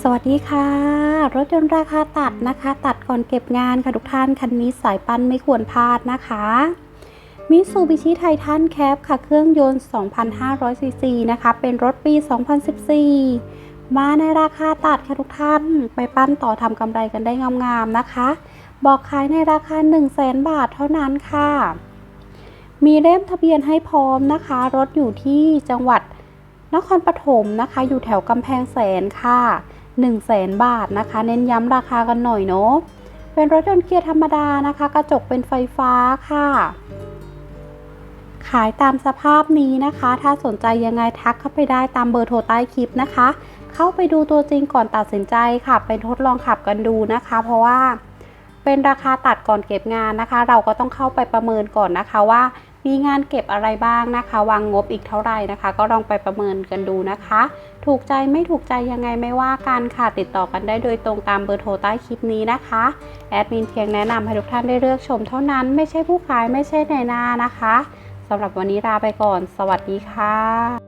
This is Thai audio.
สวัสดีค่ะ รถยนต์ราคาตัดนะคะ ตัดก่อนเก็บงานค่ะทุกท่านคันนี้สายปั้นไม่ควรพลาดนะคะมิสูบิชิไททันแคปค่ะ เครื่องยนต์ 2,500 ซีซีนะคะ เป็นรถปี 2014 มาในราคาตัดค่ะทุกท่าน ไปปั้นต่อทำกำไรกันได้งามๆนะคะ บอกขายในราคา 100,000บาทเท่านั้นค่ะ มีเล่มทะเบียนให้พร้อมนะคะ รถอยู่ที่จังหวัด นครปฐมนะคะ อยู่แถวกำแพงแสนค่ะ1 0 0 0 0แสนบาทนะคะ เน้นย้ำราคากันหน่อยเนาะเป็นรถยนต์เกียร์ธรรมดานะคะ กระจกเป็นไฟฟ้าค่ะ ขายตามสภาพนี้นะคะ ถ้าสนใจยังไงทักเข้าไปได้ตามเบอร์โทรใต้คลิปนะคะ เข้าไปดูตัวจริงก่อนตัดสินใจค่ะ ไปทดลองขับกันดูนะคะ เพราะว่าเป็นราคาตัดก่อนเก็บงานนะคะ เราก็ต้องเข้าไปประเมินก่อนนะคะว่า มีงานเก็บอะไรบ้างนะคะ วางงบอีกเท่าไหร่นะคะ ก็ลองไปประเมินกันดูนะคะ ถูกใจไม่ถูกใจยังไงไม่ว่ากันค่ะ ติดต่อกันได้โดยตรงตามเบอร์โทรใต้คลิปนี้นะคะ แอดมินเพียงแนะนำให้ทุกท่านได้เลือกชมเท่านั้น ไม่ใช่ผู้ขายไม่ใช่ในหน้านะคะสำหรับวันนี้ลาไปก่อน สวัสดีค่ะ